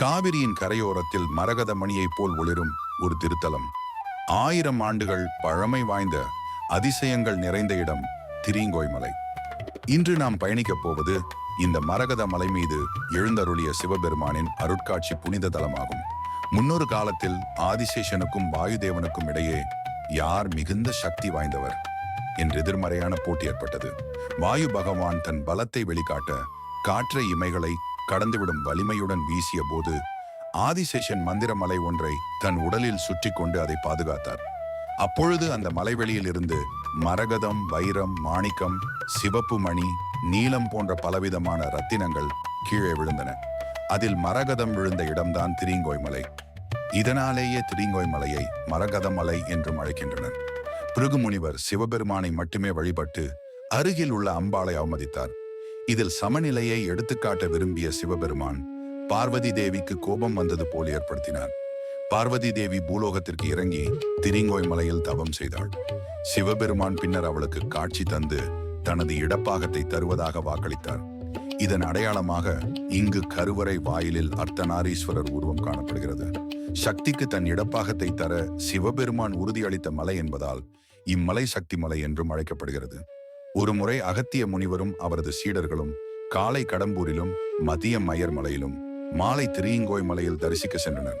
காவிரியின் கரையோரத்தில் மரகத மணியைப் போல் ஒளிரும் ஒரு திருத்தலம். ஆயிரம் ஆண்டுகள் பழமை வாய்ந்த அதிசயங்கள் நிறைந்த இடம் திரிங்கோய்மலை. இன்று நாம் பயணிக்கப் போவது இந்த மரகத மலை மீது எழுந்தருளிய சிவபெருமானின் அருட்காட்சி புனித தலமாகும். முன்னொரு காலத்தில் ஆதிசேஷனுக்கும் வாயுதேவனுக்கும் இடையே யார் மிகுந்த சக்தி வாய்ந்தவர் என்று எதிர்மறையான போட்டி ஏற்பட்டது. வாயு பகவான் தன் பலத்தை வெளிக்காட்ட காற்றை இமைகளை கடந்துவிடும் வலிமையுடன் வீசிய போது ஆதிசேஷன் மந்திரமலை ஒன்றை தன் உடலில் சுற்றி கொண்டு அதை பாதுகாத்தார். அப்பொழுது அந்த மலைவெளியில் இருந்து மரகதம் வைரம் மாணிக்கம் சிவப்பு மணி நீலம் போன்ற பலவிதமான ரத்தினங்கள் கீழே விழுந்தன. அதில் மரகதம் விழுந்த இடம்தான் திரிங்கோய் மலை. இதனாலேயே திரிங்கோய் மலையை மரகத மலை என்றும் அழைக்கின்றனர். பிருகு முனிவர் சிவபெருமானை மட்டுமே வழிபட்டு அருகில் உள்ள அம்பாளை அவமதித்தார். இதில் சமநிலையை எடுத்துக்காட்ட விரும்பிய சிவபெருமான் பார்வதி தேவிக்கு கோபம் வந்தது போல் ஏற்படுத்தினார். பார்வதி தேவி பூலோகத்திற்கு இறங்கி திரிங்கோய் மலையில் தவம் செய்தாள். சிவபெருமான் பின்னர் அவளுக்கு காட்சி தந்து தனது இடப்பாகத்தை தருவதாக வாக்களித்தார். இதன் அடையாளமாக இங்கு கருவறை வாயிலில் அர்த்தநாரீஸ்வரர் உருவம் காணப்படுகிறது. சக்திக்கு தன் இடப்பாகத்தை தர சிவபெருமான் உறுதியளித்த மலை என்பதால் இம்மலை சக்தி மலை என்றும் அழைக்கப்படுகிறது. ஒருமுறை அகத்திய முனிவரும் அவரது சீடர்களும் காலை கடம்பூரிலும் மதியம் மயர் மலையிலும் மாலை திரியங்கோய் மலையில் தரிசிக்க சென்றனர்.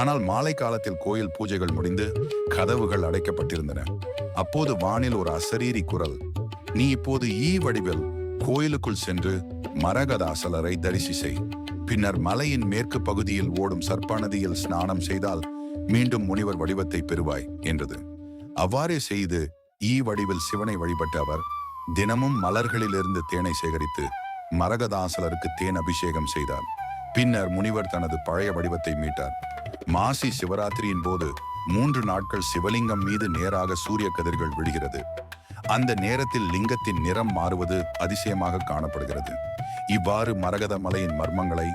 ஆனால் மாலை காலத்தில் கோயில் பூஜைகள் முடிந்து கதவுகள் அடைக்கப்பட்டிருந்தன. அப்போது வானில் ஒரு அசரீரி குரல் நீ இப்போது ஈ வடிவில் கோயிலுக்குள் சென்று மரகதாசலரை தரிசி செய். பின்னர் மலையின் மேற்கு பகுதியில் ஓடும் சர்ப்பநதியில் ஸ்நானம் செய்தால் மீண்டும் முனிவர் வடிவத்தை பெறுவாய் என்றது. அவ்வாறே செய்து ஈ வடிவில் சிவனை வழிபட்ட அவர் தினமும் மலர்களிலிருந்து தேனை சேகரித்து மரகதாசலருக்கு தேன் அபிஷேகம் செய்தார். பின்னர் முனிவர் தனது பழைய வடிவத்தை மீட்டார். மாசி சிவராத்திரியின் போது மூன்று நாட்கள் சிவலிங்கம் மீது நேராக சூரிய கதிர்கள் விழுகிறது. அந்த நேரத்தில் லிங்கத்தின் நிறம் மாறுவது அதிசயமாக காணப்படுகிறது. இவ்வாறு மரகத மலையின் மர்மங்களை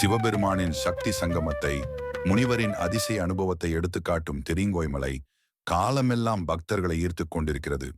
சிவபெருமானின் சக்தி சங்கமத்தை முனிவரின் அதிசய அனுபவத்தை எடுத்துக்காட்டும் திரிங்கோய் மலை காலமெல்லாம் பக்தர்களை ஈர்த்துக் கொண்டிருக்கிறது.